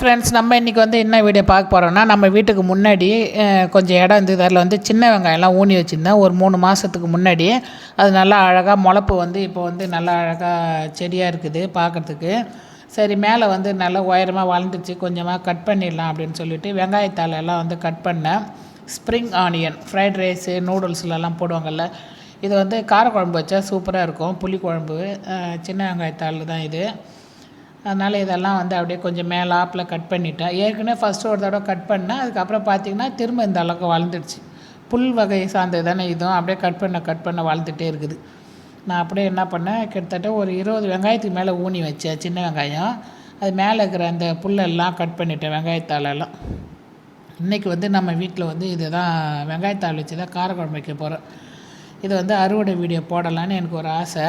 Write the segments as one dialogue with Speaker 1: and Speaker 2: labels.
Speaker 1: Friends நம்ம இன்றைக்கி வந்து என்ன வீடியோ பார்க்க போகிறோம்னா நம்ம வீட்டுக்கு முன்னாடி கொஞ்சம் இடம் இருந்தது. அதில் வந்து சின்ன வெங்காயம்லாம் ஊனி வச்சுருந்தேன். ஒரு மூணு மாதத்துக்கு முன்னாடி. அது நல்லா அழகாக முளப்பு வந்து இப்போ வந்து நல்லா அழகாக செடியாக இருக்குது பார்க்குறதுக்கு. சரி மேலே வந்து நல்லா உயரமாக வளர்ந்துச்சு கொஞ்சமாக கட் பண்ணிடலாம் அப்படின்னு சொல்லிட்டு வெங்காயத்தாள் எல்லாம் வந்து கட் பண்ணேன். ஸ்ப்ரிங் ஆனியன் ஃப்ரைட் ரைஸு நூடுல்ஸ்லலாம் போடுவாங்கள்ல இது வந்து காரக்குழம்பு வச்சா சூப்பராக இருக்கும். புளிக்குழம்பு குழம்பு சின்ன வெங்காயத்தாள் தான் இது. அதனால் இதெல்லாம் வந்து அப்படியே கொஞ்சம் மேலே ஆப்பில் கட் பண்ணிட்டேன். ஏற்கனவே ஃபஸ்ட்டு ஒரு தடவை கட் பண்ணேன். அதுக்கப்புறம் பார்த்தீங்கன்னா திரும்ப இந்த அளவுக்கு வளர்ந்துடுச்சு. புல் வகை சார்ந்தது தானே இதுவும். அப்படியே கட் பண்ண கட் பண்ண வளர்ந்துட்டே இருக்குது. நான் அப்படியே என்ன பண்ணேன்? கிட்டத்தட்ட ஒரு இருபது வெங்காயத்துக்கு மேலே ஊனி வச்சேன் சின்ன வெங்காயம். அது மேலே இருக்கிற அந்த புல்லெல்லாம் கட் பண்ணிட்டேன் வெங்காயத்தாலெல்லாம் இன்றைக்கி வந்து நம்ம வீட்டில் வந்து இதை தான் வெங்காயத்தாள் வச்சு தான் காரக்குழம்பு வைக்க போகிறோம் இது வந்து அறுவடை வீடியோ போடலான்னு எனக்கு ஒரு ஆசை.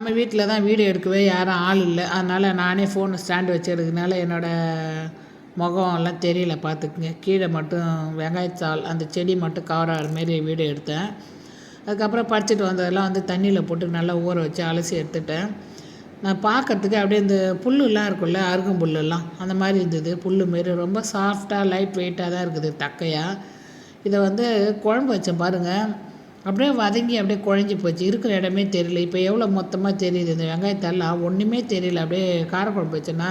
Speaker 1: நம்ம வீட்டில் தான் வீடியோ எடுக்கவே யாரும் ஆள் இல்லை. அதனால் நானே ஃபோன் ஸ்டாண்டு வச்சு எடுக்கிறதுனால என்னோடய முகம் எல்லாம் தெரியல பார்த்துக்குங்க கீழே மட்டும் வெங்காயத்தாள் அந்த செடி மட்டும் கவர் ஆகிற மாரி வீடியோ எடுத்தேன். அதுக்கப்புறம் பறிச்சிட்டு வந்ததெல்லாம் வந்து தண்ணியில் போட்டு நல்லா ஊற வச்சு அலசி எடுத்துட்டேன். நான் பார்க்கறதுக்கு அப்படியே இந்த புல்லுலாம் இருக்கும்ல அருகும் புல்லுலாம் அந்த மாதிரி இருந்தது. புல் மாரி ரொம்ப சாஃப்டாக லைட் வெயிட்டாக தான் இருக்குது தக்கையாக இதை வந்து குழம்பு வச்சேன் பாருங்கள் அப்படியே வதங்கி அப்படியே குழஞ்சி போச்சு. இருக்கிற இடமே தெரியல. இப்போ எவ்வளோ மொத்தமாக தெரியுது இந்த வெங்காயத்தெல்லாம் ஒன்றுமே தெரியல. அப்படியே காரக்குழம்பு வச்சுன்னா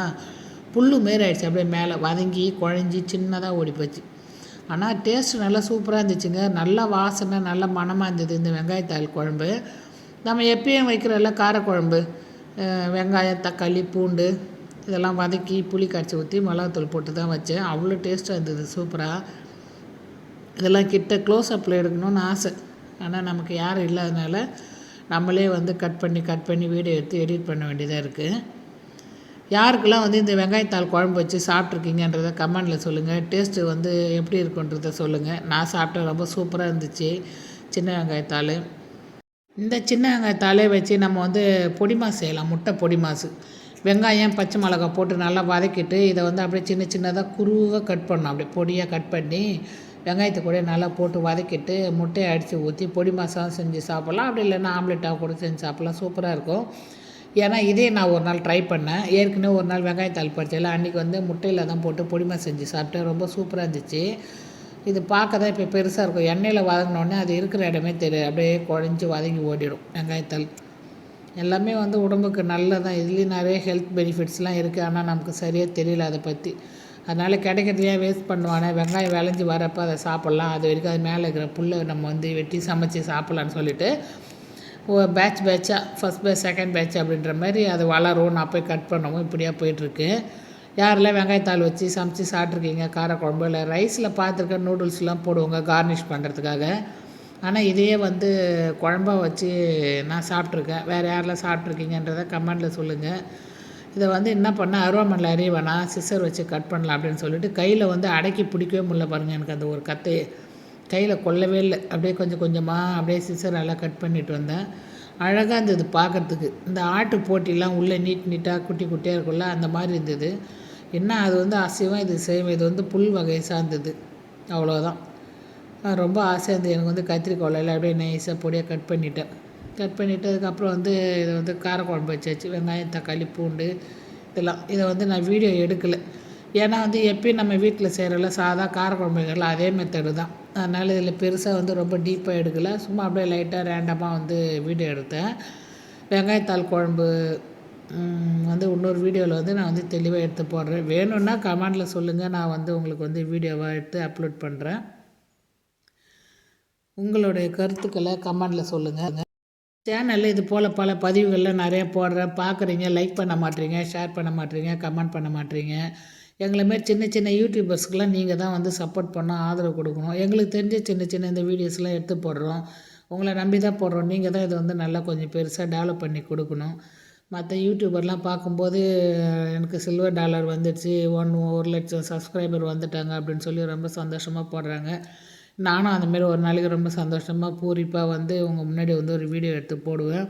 Speaker 1: புல்லு மாரி ஆயிடுச்சு. அப்படியே மேலே வதங்கி குழஞ்சி சின்னதாக ஓடி போச்சு. ஆனால் டேஸ்ட் நல்லா சூப்பராக இருந்துச்சுங்க. நல்லா வாசனை நல்ல மணமாக இருந்தது இந்த வெங்காயத்தாள் குழம்பு. நம்ம எப்பயும் வைக்கிறோம்ல காரக்குழம்பு. வெங்காயம் தக்காளி பூண்டு இதெல்லாம் வதக்கி புளி கரைச்சி ஊற்றி மிளகாத்தூள் போட்டு தான் வச்சேன். அவ்வளோ டேஸ்ட்டாக இருந்தது. சூப்பராக இதெல்லாம் கிட்ட க்ளோஸ் அப்பில் எடுக்கணும்னு ஆசை. ஆனால் நமக்கு யாரும் இல்லாதனால நம்மளே வந்து கட் பண்ணி கட் பண்ணி வீடியோ எடுத்து எடிட் பண்ண வேண்டியதாக இருக்குது யாருக்கெல்லாம் வந்து இந்த வெங்காயத்தாள் குழம்பு வச்சு சாப்பிட்ருக்கீங்கன்றத கமெண்டில் சொல்லுங்கள் டேஸ்ட்டு வந்து எப்படி இருக்குன்றத சொல்லுங்கள் நான் சாப்பிட்டேன் ரொம்ப சூப்பராக இருந்துச்சு. சின்ன வெங்காயத்தாள். இந்த சின்ன வெங்காயத்தாலே வச்சு நம்ம வந்து பொடி செய்யலாம். முட்டை பொடி மாசு வெங்காயம் பச்சை மிளகாய் போட்டு நல்லா வதக்கிட்டு இதை வந்து அப்படியே சின்ன சின்னதாக குருவாக கட் பண்ணணும். அப்படியே பொடியாக கட் பண்ணி வெங்காயத்தை கூட நல்லா போட்டு வதக்கிட்டு முட்டையை அடித்து ஊற்றி பொடி மாசாவும் செஞ்சு சாப்பிட்லாம். அப்படி இல்லைன்னா ஆம்லெட்டாக கூட செஞ்சு சாப்பிட்லாம். சூப்பராக இருக்கும். ஏன்னா இதே நான் ஒரு நாள் ட்ரை பண்ணேன். ஏற்கனவே ஒரு நாள் வெங்காயத்தால் பறிச்சல அன்றைக்கி வந்து முட்டையில் தான் போட்டு பொடிமா செஞ்சு சாப்பிட்டேன். ரொம்ப சூப்பராக இருந்துச்சு. இது பார்க்க தான் இப்போ பெருசாக இருக்கும். எண்ணெயில் வதங்கினோடனே அது இருக்கிற இடமே தெரியும் அப்படியே குழஞ்சி வதங்கி ஓடிடும் வெங்காயத்தால் எல்லாமே வந்து உடம்புக்கு நல்லதான் இதுலேயும் நிறைய ஹெல்த் பெனிஃபிட்ஸ்லாம் இருக்குது ஆனால் நமக்கு சரியாக தெரியல அதை பற்றி அதனால் கிடைக்கிறதுலையே வேஸ்ட் பண்ணுவானே. வெங்காயம் விளைஞ்சி வரப்போ அதை சாப்பிட்லாம். அது வரைக்கும் அது மேலே இருக்கிற புல்லை நம்ம வந்து வெட்டி சமைச்சு சாப்பிட்லான்னு சொல்லிட்டு பேட்ச் பேட்சாக ஃபஸ்ட் பேட்ச் செகண்ட் பேட்ச் அப்படின்ற மாதிரி அது வளரும். நான் போய் கட் பண்ணவும் இப்படியாக போயிட்டுருக்கு. யாரெல்லாம் வெங்காயத்தாள் வச்சு சமைச்சு சாப்பிட்ருக்கீங்க காரக்குழம்பு இல்லை ரைஸில் பார்த்துருக்க நூடுல்ஸ்லாம் போடுவாங்க கார்னிஷ் பண்ணுறதுக்காக ஆனால் இதையே வந்து குழம்பாக வச்சு நான் சாப்பிட்ருக்கேன் வேறு யாரெல்லாம் சாப்பிட்ருக்கீங்கன்றதை கமெண்டில் சொல்லுங்கள் இதை வந்து என்ன பண்ண அருவாமனில் அறிய வேணாம் சிசர் வச்சு கட் பண்ணலாம் அப்படின்னு சொல்லிட்டு கையில் வந்து அடக்கி பிடிக்கவே முடியல பாருங்கள் எனக்கு அந்த ஒரு கத்தையை. கையில் கொல்லவே இல்லை. அப்படியே கொஞ்சம் கொஞ்சமாக அப்படியே சிசரால் கட் பண்ணிட்டு வந்தேன். அழகாக இருந்தது பார்க்குறதுக்கு. இந்த ஆட்டு போட்டிலாம் உள்ளே நீட் நீட்டாக குட்டி குட்டியாக இருக்கும்ல அந்த மாதிரி இருந்தது. என்ன அது வந்து அசைவம் இது செய்வோம் இது வந்து புல் வகை சார்ந்தது. அவ்வளோதான் ரொம்ப ஆசையாக இருந்தது. எனக்கு வந்து கத்திரிக்கோலையில் அப்படியே நைஸாக பொடியாக கட் பண்ணிட்டேன். கட் பண்ணிவிட்டு அதுக்கப்புறம் வந்து இதை வந்து காரக்குழம்பு வச்சாச்சு வெங்காயம் தக்காளி பூண்டு இதெல்லாம். இதை வந்து நான் வீடியோ எடுக்கலை. ஏன்னா வந்து எப்பயும் நம்ம வீட்டில் செய்கிறல சாதா காரக்குழம்புகள் அதே மெத்தடு தான். அதனால் இதில் பெருசாக வந்து ரொம்ப டீப்பாக எடுக்கலை. சும்மா அப்படியே லைட்டாக ரேண்டமாக வந்து வீடியோ எடுத்தேன். வெங்காயத்தாள் குழம்பு வந்து இன்னொரு வீடியோவில் வந்து நான் வந்து தெளிவாக எடுத்து போடுறேன். வேணும்னா கமெண்டில் சொல்லுங்கள் நான் வந்து உங்களுக்கு வந்து வீடியோவாக எடுத்து அப்லோட் பண்ணுறேன் உங்களுடைய கருத்துக்களை கமெண்டில் சொல்லுங்கள் சேனலில் இது போல் பல பதிவுகள்லாம் நிறைய போடுறேன் பார்க்குறீங்க லைக் பண்ண மாட்டீங்க ஷேர் பண்ண மாட்டீங்க கமெண்ட் பண்ண மாட்டீங்க. எங்களை மாரி சின்ன சின்ன யூடியூபர்ஸ்க்கெலாம் நீங்கள் தான் வந்து சப்போர்ட் பண்ண ஆதரவு கொடுக்கணும். எங்களுக்கு தெரிஞ்ச சின்ன சின்ன இந்த வீடியோஸ்லாம் எடுத்து போடுறோம். உங்களை நம்பி தான் போடுறோம். நீங்கள் தான் இதை வந்து நல்லா கொஞ்சம் பெருசாக டெவலப் பண்ணி கொடுக்கணும். மற்ற யூடியூபர்லாம் பார்க்கும்போது எனக்கு சில்வர் டாலர் வந்துடுச்சு ஒன் ஒரு லட்சம் சப்ஸ்கிரைபர் வந்துட்டாங்க அப்படின்னு சொல்லி ரொம்ப சந்தோஷமாக போடுறாங்க. நானும் அந்தமாரி ஒரு நாளைக்கு ரொம்ப சந்தோஷமாக பூரிப்பாக வந்து உங்கள் முன்னாடி வந்து ஒரு வீடியோ எடுத்து போடுவேன்.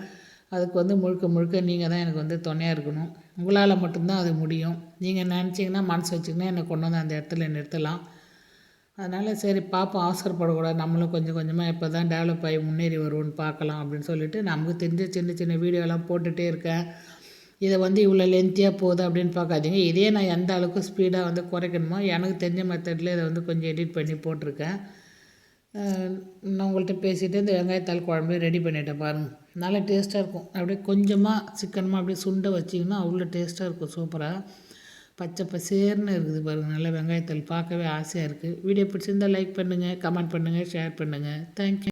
Speaker 1: அதுக்கு வந்து முழுக்க முழுக்க நீங்கள் தான் எனக்கு வந்து துணையாக இருக்கணும். உங்களால் மட்டும்தான் அது முடியும். நீங்கள் நினச்சிங்கன்னா மனசு வச்சிங்கன்னா என்னை கொண்டு வந்து அந்த இடத்துல நிறுத்தலாம். அதனால் சரி பார்ப்போம் அவசரப்படக்கூடாது நம்மளும் கொஞ்சம் கொஞ்சமாக எப்போ தான் டெவலப் ஆகி முன்னேறி வருவோம்னு பார்க்கலாம் அப்படின்னு சொல்லிட்டு நமக்கு தெரிஞ்ச சின்ன சின்ன வீடியோலாம் போட்டுகிட்டே இருக்கேன். இதை வந்து இவ்வளோ லென்த்தியாக போகுது அப்படின்னு பார்க்காதீங்க. இதே நான் எந்த அளவுக்கு ஸ்பீடாக வந்து குறைக்கணுமோ எனக்கு தெரிஞ்ச மெத்தடில் இதை வந்து கொஞ்சம் எடிட் பண்ணி போட்டிருக்கேன். நான் உங்கள்கிட்ட பேசிவிட்டு இந்த வெங்காயத்தாள் குழம்பு ரெடி பண்ணிவிட்டேன் பாருங்கள் நல்லா டேஸ்ட்டாக இருக்கும். அப்படியே கொஞ்சமாக சிக்கனமாக அப்படியே சுண்டை வச்சிங்கன்னா அவ்வளோ டேஸ்ட்டாக இருக்கும். சூப்பராக பச்சை பசேர்னு இருக்குது பாருங்கள் நல்லா வெங்காயத்தாள் பார்க்கவே ஆசையாக இருக்குது வீடியோ பிடிச்சிருந்தால் லைக் பண்ணுங்கள் கமெண்ட் பண்ணுங்கள் ஷேர் பண்ணுங்கள் தேங்க்யூ